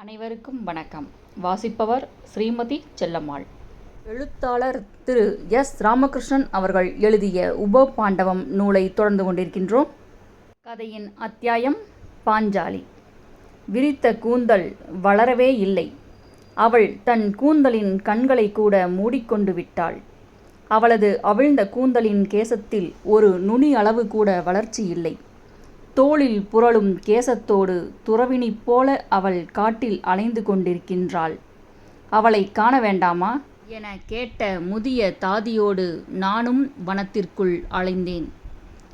அனைவருக்கும் வணக்கம். வாசிப்பவர் ஸ்ரீமதி செல்லம்மாள். எழுத்தாளர் திரு எஸ் ராமகிருஷ்ணன் அவர்கள் எழுதிய உப பாண்டவம் நூலை தொடர்ந்து கொண்டிருக்கின்றோம். கதையின் அத்தியாயம் பாஞ்சாலி. விரித்த கூந்தல் வளரவே இல்லை. அவள் தன் கூந்தலின் கண்களை கூட மூடிக்கொண்டு விட்டாள். அவளது அவிழ்ந்த கூந்தலின் கேசத்தில் ஒரு நுனி அளவு கூட வளர்ச்சி இல்லை. தோளில் புரளும் கேசத்தோடு துறவினி போல அவள் காட்டில் அலைந்து கொண்டிருக்கின்றாள். அவளை காண வேண்டாமா? என கேட்ட முதிய தாதியோடு நானும் வனத்திற்குள் அலைந்தேன்.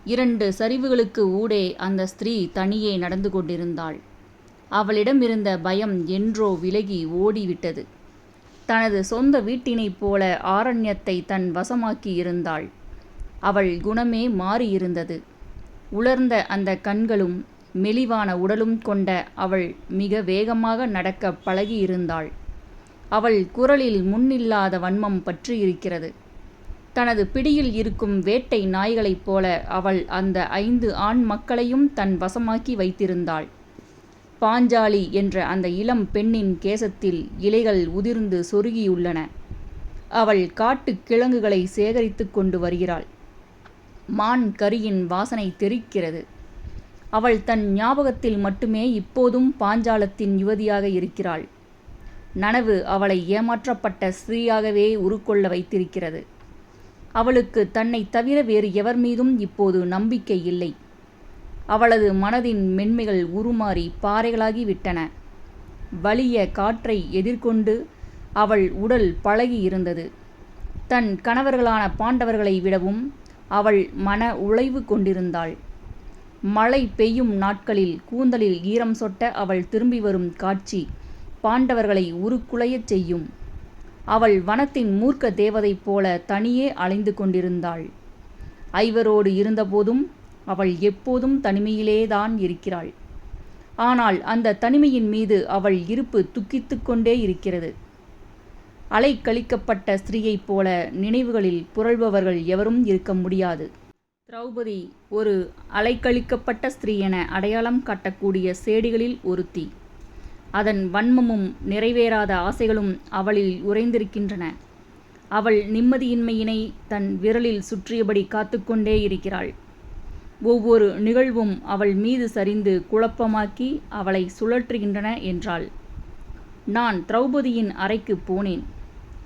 இரண்டு சரிவுகளுக்கு ஊடே அந்த ஸ்திரீ தனியே நடந்து கொண்டிருந்தாள். அவளிடமிருந்த பயம் என்றோ விலகி ஓடிவிட்டது. தனது சொந்த வீட்டினைப் போல ஆரண்யத்தை தன் வசமாக்கி இருந்தாள். அவள் குணமே மாறியிருந்தது. உலர்ந்த அந்த கண்களும் மெலிவான உடலும் கொண்ட அவள் மிக வேகமாக நடக்க பழகியிருந்தாள். அவள் குரலில் முன்னில்லாத வன்மம் பற்றி இருக்கிறது தனது பிடியில் இருக்கும் வேட்டை நாய்களைப் போல அவள் அந்த ஐந்து ஆண் மக்களையும் தன் வசமாக்கி வைத்திருந்தாள். பாஞ்சாலி என்ற அந்த இளம் பெண்ணின் கேசத்தில் இலைகள் உதிர்ந்து சொருகியுள்ளன. அவள் காட்டுக் கிழங்குகளை சேகரித்து கொண்டு வருகிறாள். மான் கரியின் வாசனை தெரிக்கிறது அவள் தன் ஞாபகத்தில் மட்டுமே இப்போதும் பாஞ்சாலத்தின் யுவதியாக இருக்கிறாள். நனவு அவளை ஏமாற்றப்பட்ட ஸ்திரீயாகவே உருக்கொள்ள வைத்திருக்கிறது. அவளுக்கு தன்னை தவிர வேறு எவர் மீதும் இப்போது நம்பிக்கை இல்லை. அவளது மனதின் மென்மைகள் உருமாறி பாறைகளாகி விட்டன. வலிய காற்றை எதிர்கொண்டு அவள் உடல் பழகி இருந்தது. தன் கணவர்களான பாண்டவர்களை விடவும் அவள் மன உழைவு கொண்டிருந்தாள். மழை பெய்யும் நாட்களில் கூந்தலில் ஈரம் சொட்ட அவள் திரும்பி வரும் காட்சி பாண்டவர்களை உருக்குலையச் செய்யும். அவள் வனத்தின் மூர்க்க தேவதை போல தனியே அலைந்து கொண்டிருந்தாள். ஐவரோடு இருந்தபோதும் அவள் எப்போதும் தனிமையிலேதான் இருக்கிறாள். ஆனால் அந்த தனிமையின் மீது அவள் இருப்பு துக்கித்து கொண்டே இருக்கிறது. அலைக்கழிக்கப்பட்ட ஸ்திரீயைப் போல நினைவுகளில் புரள்பவர்கள் எவரும் இருக்க முடியாது. திரௌபதி ஒரு அலைக்கழிக்கப்பட்ட ஸ்திரீ என அடையாளம் காட்டக்கூடிய சேடிகளில் ஒருத்தி. அதன் வன்மமும் நிறைவேறாத ஆசைகளும் அவளில் உறைந்திருக்கின்றன. அவள் நிம்மதியின்மையினை தன் விரலில் சுற்றியபடி காத்துக்கொண்டே இருக்கிறாள். ஒவ்வொரு நிகழ்வும் அவள் மீது சரிந்து குழப்பமாக்கி அவளை சுழற்றுகின்றன என்றாள். நான் திரௌபதியின் அறைக்கு போனேன்.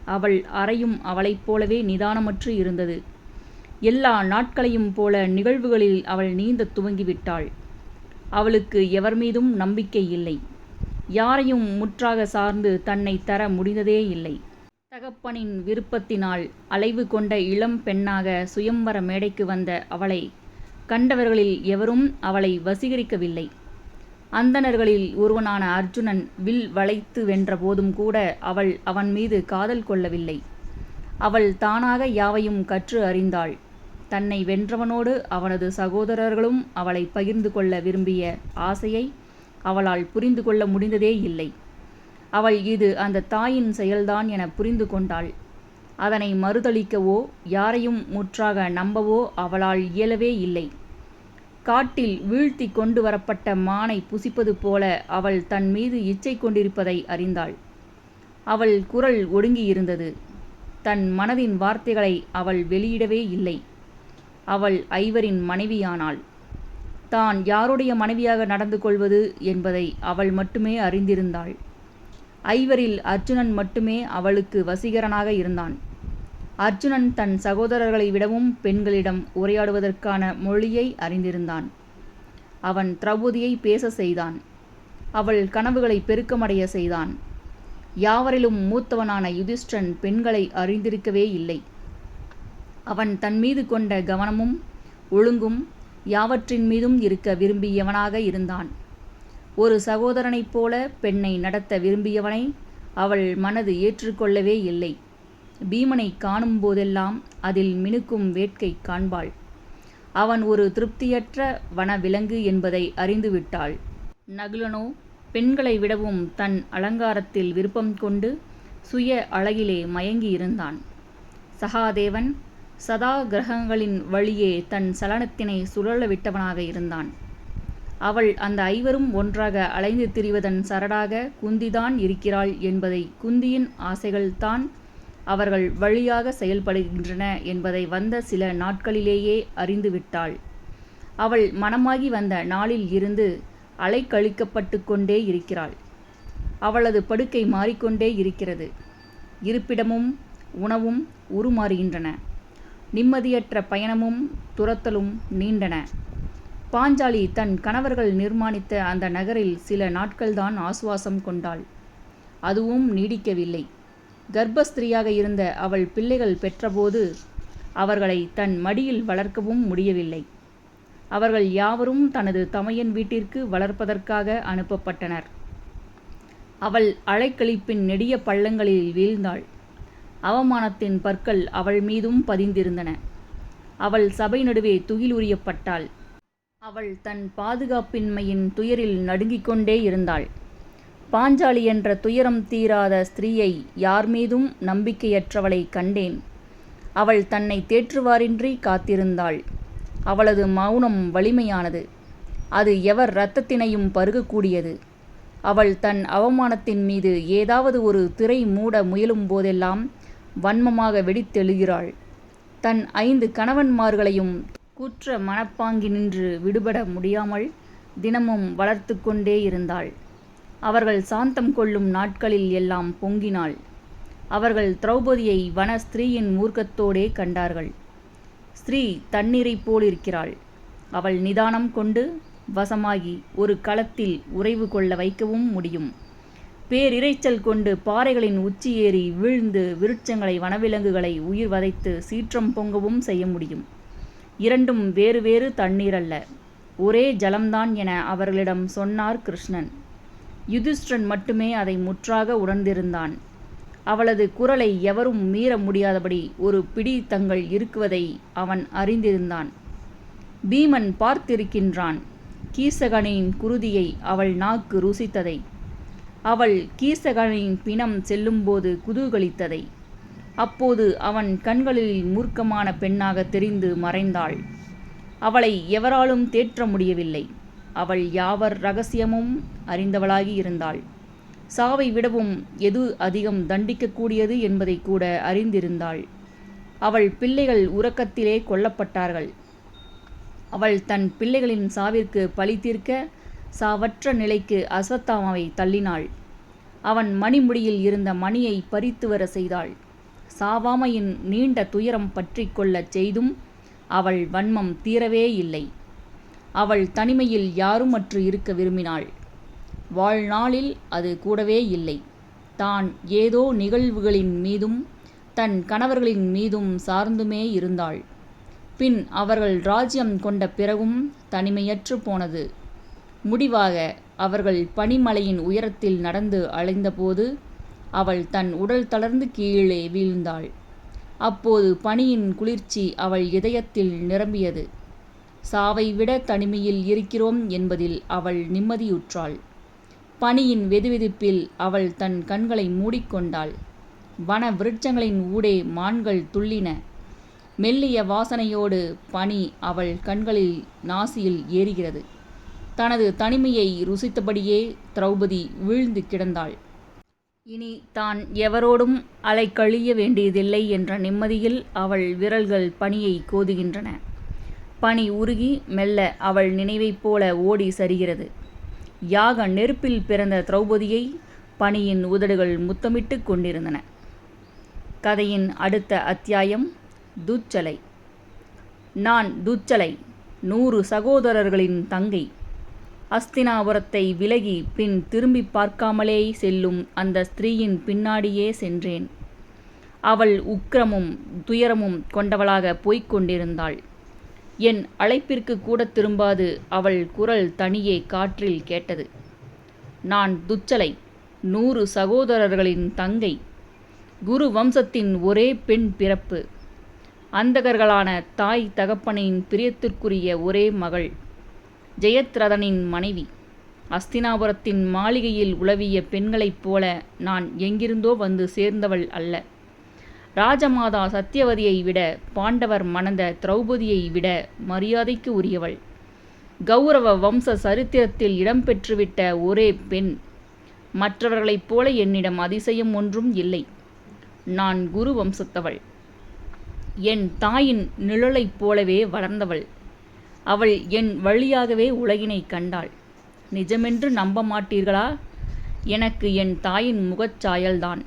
அவள் அறையும் அவளைப் போலவே நிதானமற்று இருந்தது. எல்லா நாட்களையும் போல நிகழ்வுகளில் அவள் நீந்த துவங்கிவிட்டாள். அவளுக்கு எவர் மீதும் நம்பிக்கை இல்லை. யாரையும் முற்றாக சார்ந்து தன்னை தர முடிந்ததே இல்லை. தகப்பனின் விருப்பத்தினால் அலைவு கொண்ட இளம் பெண்ணாக சுயம்வர மேடைக்கு வந்த அவளை கண்டவர்களில் எவரும் அவளை வசீகரிக்கவில்லை. அந்தணர்களில் ஒருவனான அர்ஜுனன் வில் வளைத்து வென்ற போதும் கூட அவள் அவன் மீது காதல் கொள்ளவில்லை. அவள் தானாக யாவையும் கற்று அறிந்தாள். தன்னை வென்றவனோடு அவனது சகோதரர்களும் அவளை பகிர்ந்து கொள்ள விரும்பிய ஆசையை அவளால் புரிந்து கொள்ள முடிந்ததே இல்லை. அவள் இது அந்த தாயின் செயல்தான் என புரிந்து கொண்டாள். அதனை மறுதளிக்கவோ யாரையும் முற்றாக நம்பவோ அவளால் இயலவே இல்லை. காட்டில் வீழ்த்தி கொண்டு வரப்பட்ட மானை புசிப்பது போல அவள் தன் மீது இச்சை கொண்டிருப்பதை அறிந்தாள். அவள் குரல் ஒடுங்கியிருந்தது. தன் மனதின் வார்த்தைகளை அவள் வெளியிடவே இல்லை. அவள் ஐவரின் மனைவியானாள். தான் யாருடைய மனைவியாக நடந்து கொள்வது என்பதை அவள் மட்டுமே அறிந்திருந்தாள். ஐவரில் அர்ஜுனன் மட்டுமே அவளுக்கு வசீகரனாக இருந்தான். அர்ஜுனன் தன் சகோதரர்களை விடவும் பெண்களிடம் உரையாடுவதற்கான மொழியை அறிந்திருந்தான். அவன் திரௌபதியை பேச செய்தான். அவள் கனவுகளை பெருக்கமடைய செய்தான். யாவரிலும் மூத்தவனான யுதிஷ்டன் பெண்களை அறிந்திருக்கவே இல்லை. அவன் தன் மீது கொண்ட கவனமும் ஒழுங்கும் யாவற்றின் மீதும் இருக்க விரும்பியவனாக இருந்தான். ஒரு சகோதரனைப் போல பெண்ணை நடத்த விரும்பியவனை அவள் மனது ஏற்றுக்கொள்ளவே இல்லை. பீமனை காணும் போதெல்லாம் அதில் மினுக்கும் வேட்கை காண்பாள். அவன் ஒரு திருப்தியற்ற வனவிலங்கு என்பதை அறிந்துவிட்டாள். நகுலனோ பெண்களை விடவும் தன் அலங்காரத்தில் விருப்பம் கொண்டு சுய அழகிலே மயங்கி இருந்தான் சகாதேவன் சதா கிரகங்களின் வழியே தன் சலனத்தினை சுழல விட்டவனாக இருந்தான். அவள் அந்த ஐவரும் ஒன்றாக அலைந்து திரிவதன் சரடாக குந்திதான் இருக்கிறாள் என்பதை குந்தியின் ஆசைகள்தான் அவர்கள் வழியாக செயல்படுகின்றன என்பதை வந்த சில நாட்களிலேயே அறிந்துவிட்டாள். அவள் மனமாகி வந்த நாளில் இருந்து அலைக்கழிக்கப்பட்டு கொண்டே இருக்கிறாள். அவளது படுக்கை மாறிக்கொண்டே இருக்கிறது. இருப்பிடமும் உணவும் உருமாறுகின்றன. நிம்மதியற்ற பயணமும் துரத்தலும் நீண்டன. பாஞ்சாலி தன் கணவர்கள் நிர்மாணித்த அந்த நகரில் சில நாட்கள்தான் ஆசுவாசம் கொண்டாள். அதுவும் நீடிக்கவில்லை. கர்ப்பஸ்திரியாக இருந்த அவள் பிள்ளைகள் பெற்றபோது அவர்களை தன் மடியில் வளர்க்கவும் முடியவில்லை. அவர்கள் யாவரும் தனது தமையன் வீட்டிற்கு வளர்ப்பதற்காக அனுப்பப்பட்டனர். அவள் அலைக்கழிப்பின் நெடிய பள்ளங்களில் வீழ்ந்தாள். அவமானத்தின் பற்கள் அவள் மீதும் பதிந்திருந்தன. அவள் சபை நடுவே துகிலுரியப்பட்டாள் அவள் தன் பாதுகாப்பின்மையின் துயரில் நடுங்கிக் கொண்டே இருந்தாள். பாஞ்சாலி என்ற துயரம் தீராத ஸ்திரீயை யார் மீதும் நம்பிக்கையற்றவளை கண்டேன். அவள் தன்னை தேற்றுவாரின்றி காத்திருந்தாள். அவளது மௌனம் வலிமையானது. அது எவர் இரத்தத்தினையும் பருகக்கூடியது. அவள் தன் அவமானத்தின் மீது ஏதாவது ஒரு திரை மூட முயலும் போதெல்லாம் வன்மமாக வெடித்தெழுகிறாள். தன் ஐந்து கணவன்மார்களையும் குற்ற மனப்பாங்கினின்று விடுபட முடியாமல் தினமும் வளர்த்து கொண்டே இருந்தாள். அவர்கள் சாந்தம் கொள்ளும் நாட்களில் எல்லாம் பொங்கினாள். அவர்கள் திரௌபதியை வன ஸ்திரீயின் மூர்க்கத்தோடே கண்டார்கள். ஸ்திரீ தண்ணீரைப் போலிருக்கிறாள். அவள் நிதானம் கொண்டு வசமாகி ஒரு களத்தில் உறைவு கொள்ள வைக்கவும் முடியும். பேரிரைச்சல் கொண்டு பாறைகளின் உச்சி ஏறி வீழ்ந்து விருட்சங்களை வனவிலங்குகளை உயிர் வதைத்து சீற்றம் பொங்கவும் செய்ய முடியும். இரண்டும் வேறு வேறு தண்ணீர் அல்ல. ஒரே ஜலம்தான் என அவர்களிடம் சொன்னார் கிருஷ்ணன். யுதிஷ்டன் மட்டுமே அதை முற்றாக உணர்ந்திருந்தான். அவளது குரலை எவரும் மீற முடியாதபடி ஒரு பிடி தங்கள் இருக்குவதை அவன் அறிந்திருந்தான். பீமன் பார்த்திருக்கின்றான் கீசகனின் குருதியை அவள் நாக்கு ருசித்ததை. அவள் கீசகனின் பிணம் செல்லும்போது குதூகலித்ததை. அப்போது அவன் கண்களில் மூர்க்கமான பெண்ணாக தெரிந்து மறைந்தாள். அவளை எவராலும் தேற்ற முடியவில்லை. அவள் யாவர் ரகசியமும் அறிந்தவளாகி இருந்தாள். சாவை விடவும் எது அதிகம் தண்டிக்கக்கூடியது என்பதை கூட அறிந்திருந்தாள். அவள் பிள்ளைகள் உறக்கத்திலே கொல்லப்பட்டார்கள். அவள் தன் பிள்ளைகளின் சாவிற்கு பழி தீர்க்க சாவற்ற நிலைக்கு அஸ்வத்தாமாவை தள்ளினாள். அவன் மணிமுடியில் இருந்த மணியை பறித்து வர செய்தாள். சாவாமையின் நீண்ட துயரம் பற்றி கொள்ளச் செய்தும் அவள் வன்மம் தீரவே இல்லை. அவள் தனிமையில் யாருமற்று இருக்க விரும்பினாள். வாழ்நாளில் அது கூடவே இல்லை. தான் ஏதோ நிகழ்வுகளின் மீதும் தன் கணவர்களின் மீதும் சார்ந்துமே இருந்தாள். பின் அவர்கள் ராஜ்யம் கொண்ட பிறகும் தனிமையற்று போனது. முடிவாக அவர்கள் பனிமலையின் உயரத்தில் நடந்து அலைந்தபோது அவள் தன் உடல் தளர்ந்து கீழே வீழ்ந்தாள். அப்போது பனியின் குளிர்ச்சி அவள் இதயத்தில் நிரம்பியது. சாவை விட தனிமையில் இருக்கிறோம் என்பதில் அவள் நிம்மதியுற்றாள். பனியின் வெதுவெதுப்பில் அவள் தன் கண்களை மூடிக்கொண்டாள். வன விருட்சங்களின் ஊடே மான்கள் துள்ளின. மெல்லிய வாசனையோடு பனி அவள் கண்களில் நாசியில் ஏறுகிறது. தனது தனிமையை ருசித்தபடியே திரௌபதி வீழ்ந்து கிடந்தாள். இனி தான் எவரோடும் அலைக்கழிய வேண்டியதில்லை என்ற நிம்மதியில் அவள் விரல்கள் பனியை கோதுகின்றன. பனி உருகி மெல்ல அவள் நினைவைப் போல ஓடி சரிகிறது. யாக நெருப்பில் பிறந்த திரௌபதியை பனியின் உதடுகள் முத்தமிட்டு கொண்டிருந்தன. கதையின் அடுத்த அத்தியாயம் துச்சலை. நான் துச்சலை நூறு சகோதரர்களின் தங்கை. அஸ்தினாபுரத்தை விலகி பின் திரும்பி பார்க்காமலே செல்லும் அந்த ஸ்திரீயின் பின்னாடியே சென்றேன். அவள் உக்கிரமும் துயரமும் கொண்டவளாக போய்க் கொண்டிருந்தாள். என் அழைப்பிற்கு கூட திரும்பாது அவள் குரல் தனியே காற்றில் கேட்டது. நான் துச்சலை நூறு சகோதரர்களின் தங்கை குரு வம்சத்தின் ஒரே பெண் பிறப்பு அந்தகர்களான தாய் தகப்பனின் பிரியத்திற்குரிய ஒரே மகள் ஜெயத்ரதனின் மனைவி அஸ்தினாபுரத்தின் மாளிகையில் உளவிய பெண்களைப் போல நான் எங்கிருந்தோ வந்து சேர்ந்தவள் அல்ல. ராஜமாதா சத்தியவதியை விட பாண்டவர் மணந்த திரௌபதியை விட மரியாதைக்கு உரியவள். கௌரவ வம்ச சரித்திரத்தில் இடம்பெற்றுவிட்ட ஒரே பெண். மற்றவர்களைப் போல என்னிடம் அதிசயம் ஒன்றும் இல்லை. நான் குரு வம்சத்தவள். என் தாயின் நிழலைப் போலவே வளர்ந்தவள். அவள் என் வழியாகவே உலகினை கண்டாள். நிஜமென்று நம்ப மாட்டீர்களா? எனக்கு என் தாயின் முகச்சாயல்தான்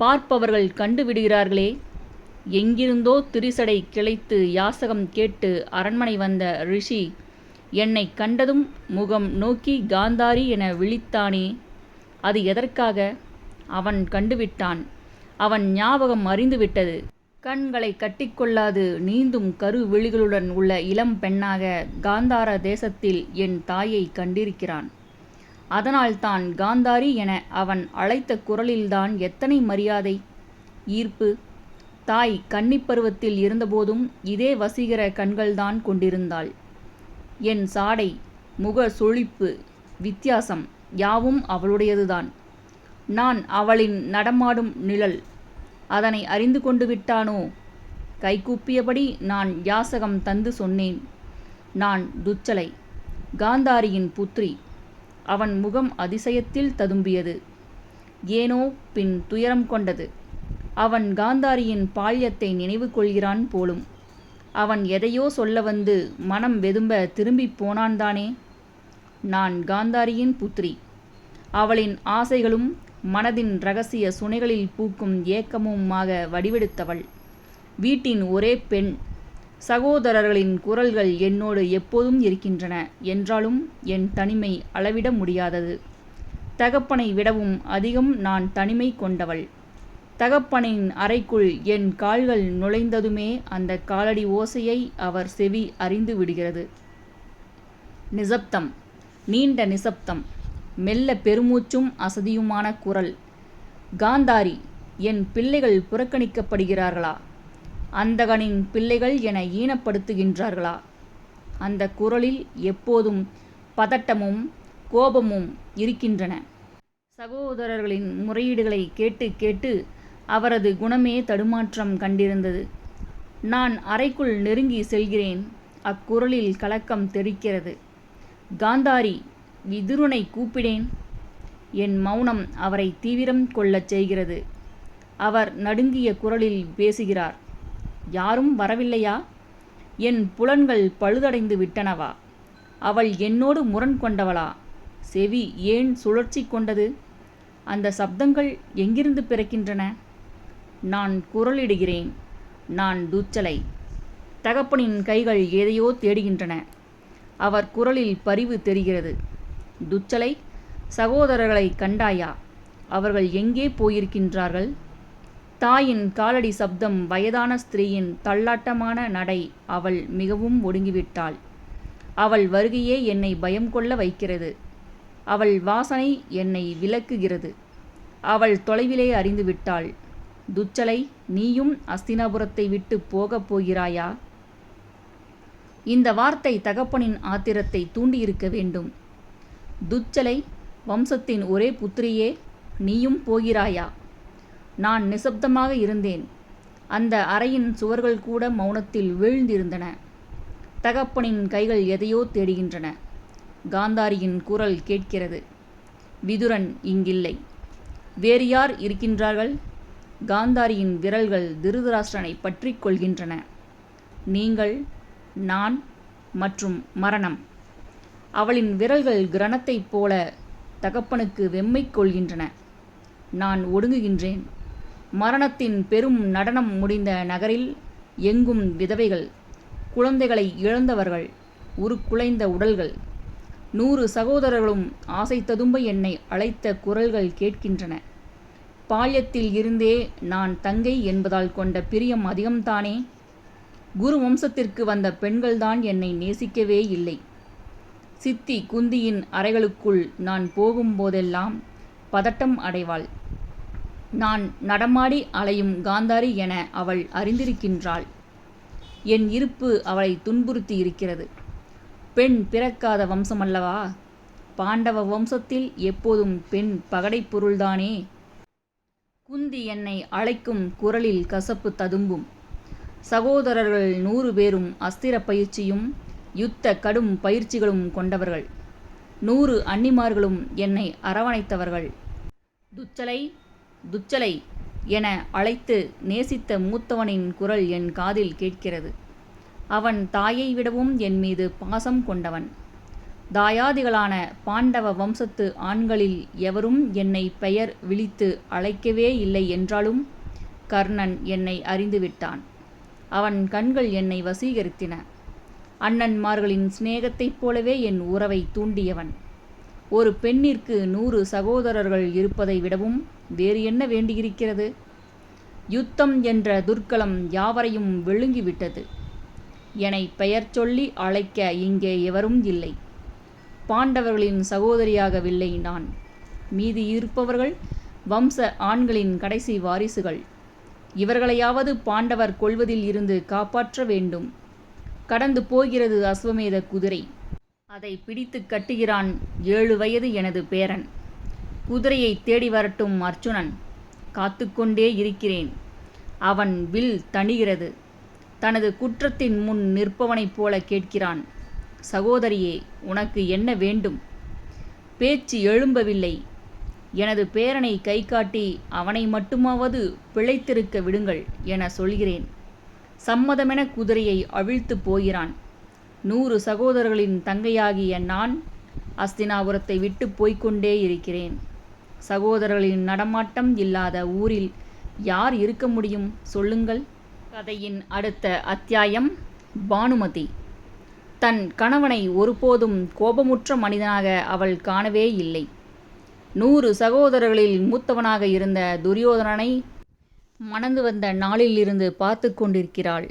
பார்ப்பவர்கள் கண்டுவிடுகிறார்களே. எங்கிருந்தோ திரிசடை கிளைத்து யாசகம் கேட்டு அரண்மனை வந்த ரிஷி என்னை கண்டதும் முகம் நோக்கி காந்தாரி என விழித்தானே. அது எதற்காக? அவன் கண்டுவிட்டான். அவன் ஞாபகம் அறிந்துவிட்டது. கண்களை கட்டிக்கொள்ளாது நீந்தும் கரு விழிகளுடன் உள்ள இளம் பெண்ணாக காந்தார தேசத்தில் என் தாயை கண்டிருக்கிறான். அதனால் தான் காந்தாரி என அவன் அழைத்த குரலில்தான் எத்தனை மரியாதை? ஈர்ப்பு. தாய் கன்னிப்பருவத்தில் இருந்தபோதும் இதே வசீகர கண்கள்தான் கொண்டிருந்தாள். என் சாடை முக சுழிப்பு வித்தியாசம் யாவும் அவளுடையதுதான். நான் அவளின் நடமாடும் நிழல். அதனை அறிந்து கொண்டு விட்டானோ? கைகூப்பியபடி நான் யாசகம் தந்து சொன்னேன். நான் துச்சலை. காந்தாரியின் புத்ரி அவன் முகம் அதிசயத்தில் ததும்பியது. ஏனோ பின் துயரம் கொண்டது. அவன் காந்தாரியின் பால்யத்தை நினைவு கொள்கிறான் போலும். அவன் எதையோ சொல்ல வந்து மனம் வெதும்ப திரும்பிப் போனான்தானே? நான் காந்தாரியின் புத்திரி. அவளின் ஆசைகளும் மனதின் ரகசிய சுனைகளில் பூக்கும் ஏக்கமுமாக வடிவெடுத்தவள். வீட்டின் ஒரே பெண் சகோதரர்களின் குரல்கள் என்னோடு எப்போதும் இருக்கின்றன என்றாலும் என் தனிமை அளவிட முடியாதது. தகப்பனை விடவும் அதிகம் நான் தனிமை கொண்டவள். தகப்பனின் அறைக்குள் என் கால்கள் நுழைந்ததுமே அந்த காலடி ஓசையை அவர் செவி அறிந்து விடுகிறது. நிசப்தம். நீண்ட நிசப்தம். மெல்ல பெருமூச்சும் அசதியுமான குரல். காந்தாரி என் பிள்ளைகள் புறக்கணிக்கப்படுகிறார்களா? அந்தகனின் பிள்ளைகள் என ஈனப்படுத்துகின்றார்களா? அந்த குரலில் எப்போதும் பதட்டமும் கோபமும் இருக்கின்றன. சகோதரர்களின் முறையீடுகளை கேட்டு கேட்டு அவரது குணமே தடுமாற்றம் கண்டிருந்தது. நான் அறைக்குள் நெருங்கி செல்கிறேன். அக்குரலில் கலக்கம் தெரிக்கிறது காந்தாரி விதுரனை கூப்பிடேன் என் மௌனம் அவரை தீவிரம் கொள்ளச் செய்கிறது. அவர் நடுங்கிய குரலில் பேசுகிறார். யாரும் வரவில்லையா? என் புலன்கள் பழுதடைந்து விட்டனவா? அவள் என்னோடு முரண் கொண்டவளா? செவி ஏன் சுழற்சி கொண்டது? அந்த சப்தங்கள் எங்கிருந்து பிறக்கின்றன? நான் குரலிடுகிறேன். நான் துச்சலை. தகப்பனின் கைகள் எதையோ தேடுகின்றன. அவர் குரலில் பரிவு தெரிகிறது. துச்சலை சகோதரர்களை கண்டாயா? அவர்கள் எங்கே போயிருக்கின்றார்கள்? தாயின் காலடி சப்தம் வயதான ஸ்திரீயின் தள்ளாட்டமான நடை அவள் மிகவும் ஒடுங்கிவிட்டாள். அவள் வருகையே என்னை பயம் கொள்ள வைக்கிறது. அவள் வாசனை என்னை விலக்குகிறது. அவள் தொலைவிலே அறிந்துவிட்டாள் துச்சலை நீயும் அஸ்தினாபுரத்தை விட்டு போகப் போகிறாயா? இந்த வார்த்தை தகப்பனின் ஆத்திரத்தை தூண்டியிருக்க வேண்டும். துச்சலை வம்சத்தின் ஒரே புத்திரியே நீயும் போகிறாயா? நான் நிசப்தமாக இருந்தேன். அந்த அறையின் சுவர்கள் கூட மௌனத்தில் வீழ்ந்திருந்தன. தகப்பனின் கைகள் எதையோ தேடுகின்றன. காந்தாரியின் குரல் கேட்கிறது. விதுரன் இங்கில்லை. வேறு யார் இருக்கின்றார்கள்? காந்தாரியின் விரல்கள் திருதராஷ்டிரனை பற்றி கொள்கின்றன. நீங்கள் நான் மற்றும் மரணம். அவளின் விரல்கள் கிரணத்தைப் போல தகப்பனுக்கு வெம்மை கொள்கின்றன. நான் ஒடுங்குகின்றேன். மரணத்தின் பெரும் நடனம் முடிந்த நகரில் எங்கும் விதவைகள் குழந்தைகளை இழந்தவர்கள் உருக்குலைந்த உடல்கள். நூறு சகோதரர்களும் ஆசை ததும்ப என்னை அழைத்த குரல்கள் கேட்கின்றன. பால்யத்தில் இருந்தே நான் தங்கை என்பதால் கொண்ட பிரியம் அதிகம்தானே? குரு வம்சத்திற்கு வந்த பெண்கள்தான் என்னை நேசிக்கவே இல்லை. சித்தி குந்தியின் அறைகளுக்குள் நான் போகும்போதெல்லாம் பதட்டம் அடைவாள். நான் நடமாடி அலையும் காந்தாரி என அவள் அறிந்திருக்கின்றாள். என் இருப்பு அவளை துன்புறுத்தி இருக்கிறது. பெண் பிறக்காத வம்சமல்லவா? பாண்டவ வம்சத்தில் எப்போதும் பெண் பகடைப்பொருள்தானே குந்தி என்னை அழைக்கும் குரலில் கசப்பு ததும்பும். சகோதரர்கள் நூறு பேரும் அஸ்திர பயிற்சியும் யுத்த கடும் பயிற்சிகளும் கொண்டவர்கள். நூறு அன்னிமார்களும் என்னை அரவணைத்தவர்கள். துச்சலை துச்சலை என அழைத்து நேசித்த மூத்தவனின் குரல் என் காதில் கேட்கிறது. அவன் தாயை விடவும் என் மீது பாசம் கொண்டவன். தாயாதிகளான பாண்டவ வம்சத்து ஆண்களில் எவரும் என்னை பெயர் விழித்து அழைக்கவே இல்லை என்றாலும் கர்ணன் என்னை அறிந்துவிட்டான். அவன் கண்கள் என்னை வசீகரித்தின. அண்ணன்மார்களின் சிநேகத்தைப் போலவே என் உறவை தூண்டியவன். ஒரு பெண்ணிற்கு நூறு சகோதரர்கள் இருப்பதை விடவும் வேறு என்ன வேண்டியிருக்கிறது? யுத்தம் என்ற துர்க்கலம் யாவரையும் விழுங்கிவிட்டது. என்னை பெயர் சொல்லி அழைக்க இங்கே எவரும் இல்லை. பாண்டவர்களின் சகோதரியாகவில்லை நான். மீதி இருப்பவர்கள் வம்ச ஆண்களின் கடைசி வாரிசுகள். இவர்களையாவது பாண்டவர் கொள்வதில் இருந்து காப்பாற்ற வேண்டும். கடந்து போகிறது அஸ்வமேத குதிரை. அதை பிடித்து கட்டுகிறான் ஏழு வயது எனது பேரன். குதிரையை தேடி வரட்டும் அர்ச்சுனன் காத்துக்கொண்டே இருக்கிறேன். அவன் வில் தணிகிறது. தனது குற்றத்தின் முன் நிற்பவனைப் போல கேட்கிறான். சகோதரியே உனக்கு என்ன வேண்டும்? பேச்சு எழும்பவில்லை. எனது பேரனை கை காட்டி அவனை மட்டுமாவது பிழைத்திருக்க விடுங்கள் என சொல்கிறேன். சம்மதமென குதிரையை அவிழ்த்து போகிறான். நூறு சகோதரர்களின் தங்கையாகிய நான் அஸ்தினாபுரத்தை விட்டு போய்கொண்டே இருக்கிறேன். சகோதரர்களின் நடமாட்டம் இல்லாத ஊரில் யார் இருக்க முடியும் சொல்லுங்கள். கதையின் அடுத்த அத்தியாயம் பானுமதி. தன் கணவனை ஒருபோதும் கோபமுற்ற மனிதனாக அவள் காணவே இல்லை. நூறு சகோதரர்களில் மூத்தவனாக இருந்த துரியோதனனை மணந்து வந்த நாளிலிருந்து பார்த்து கொண்டிருக்கிறாள்.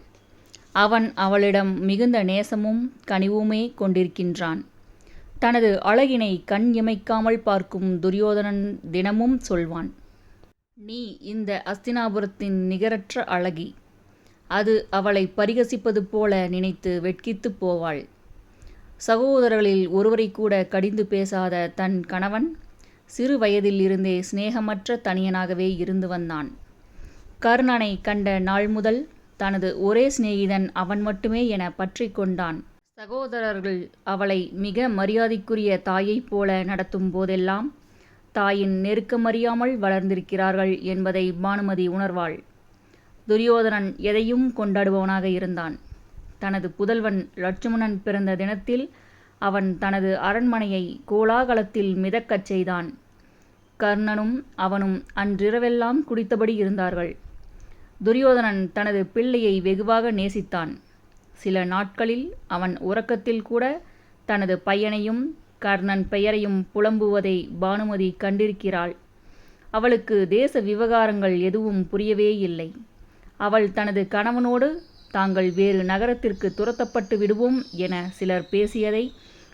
அவன் அவளிடம் மிகுந்த நேசமும் கனிவுமே கொண்டிருக்கின்றான். தனது அழகினை கண் இமைக்காமல் பார்க்கும் துரியோதனன் தினமும் சொல்வான் நீ இந்த அஸ்தினாபுரத்தின் நிகரற்ற அழகி. அது அவளை பரிகசிப்பது போல நினைத்து வெட்கித்து போவாள். சகோதரர்களில் ஒருவரை கூட கடிந்து பேசாத தன் கணவன் சிறு வயதில் இருந்தே சிநேகமற்ற தனியனாகவே இருந்து வந்தான். கர்ணனை கண்ட நாள் முதல் தனது ஒரே சிநேகிதன் அவன் மட்டுமே என பற்றி கொண்டான். சகோதரர்கள் அவளை மிக மரியாதைக்குரிய தாயைப் போல நடத்தும் போதெல்லாம் தாயின் நெருக்கமறியாமல் வளர்ந்திருக்கிறார்கள் என்பதை பானுமதி உணர்வாள். துரியோதனன் எதையும் கொண்டாடுபவனாக இருந்தான். தனது புதல்வன் லட்சுமணன் பிறந்த தினத்தில் அவன் தனது அரண்மனையை கோலாகலத்தில் மிதக்கச் செய்தான். கர்ணனும் அவனும் அன்றிரவெல்லாம் குடித்தபடி இருந்தார்கள். துரியோதனன் தனது பிள்ளையை வெகுவாக நேசித்தான். சில நாட்களில் அவன் உறக்கத்தில் கூட தனது பையனையும் கர்ணன் பெயரையும் புலம்புவதை பானுமதி கண்டிருக்கிறாள். அவளுக்கு தேச விவகாரங்கள் எதுவும் புரியவே இல்லை. அவள் தனது கணவனோடு தாங்கள் வேறு நகரத்திற்கு துரத்தப்பட்டு விடுவோம் என சிலர் பேசியதை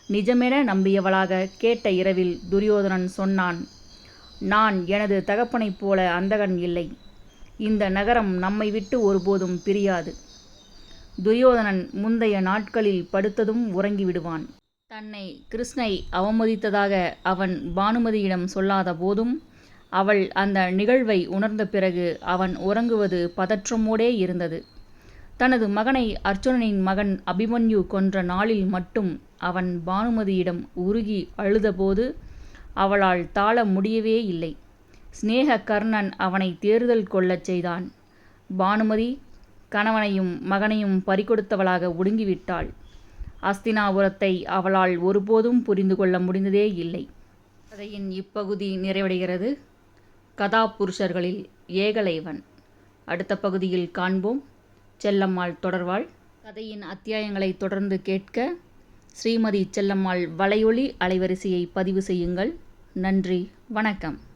நிஜமென நம்பியவளாக கேட்ட இரவில் துரியோதனன் சொன்னான் நான் எனது தகப்பனைப் போல அந்தகன் இல்லை. இந்த நகரம் நம்மை விட்டு ஒருபோதும் பிரியாது. துரியோதனன் முந்தைய நாட்களில் படுத்ததும் உறங்கிவிடுவான். தன்னை கிருஷ்ணை அவமதித்ததாக அவன் பானுமதியிடம் சொல்லாத போதும் அவள் அந்த நிகழ்வை உணர்ந்த பிறகு அவன் உறங்குவது பதற்றமோடே இருந்தது. தனது மகனை அர்ச்சுனனின் மகன் அபிமன்யு கொன்ற நாளில் மட்டும் அவன் பானுமதியிடம் உருகி அழுதபோது அவளால் தாழ முடியவே இல்லை. சிநேக கர்ணன் அவனை தேர்தல் கொள்ளச் செய்தான். பானுமதி கணவனையும் மகனையும் பறிகொடுத்தவளாக ஒடுங்கிவிட்டாள். அஸ்தினாபுரத்தை அவளால் ஒருபோதும் புரிந்து கொள்ள முடிந்ததே இல்லை. கதையின் இப்பகுதி நிறைவடைகிறது. கதாபுருஷர்களில் ஏகலைவன். அடுத்த பகுதியில் காண்போம். செல்லம்மாள் தொடர்வாள். கதையின் அத்தியாயங்களை தொடர்ந்து கேட்க ஸ்ரீமதி செல்லம்மாள் வலையொலி அலைவரிசையை பதிவு செய்யுங்கள். நன்றி. வணக்கம்.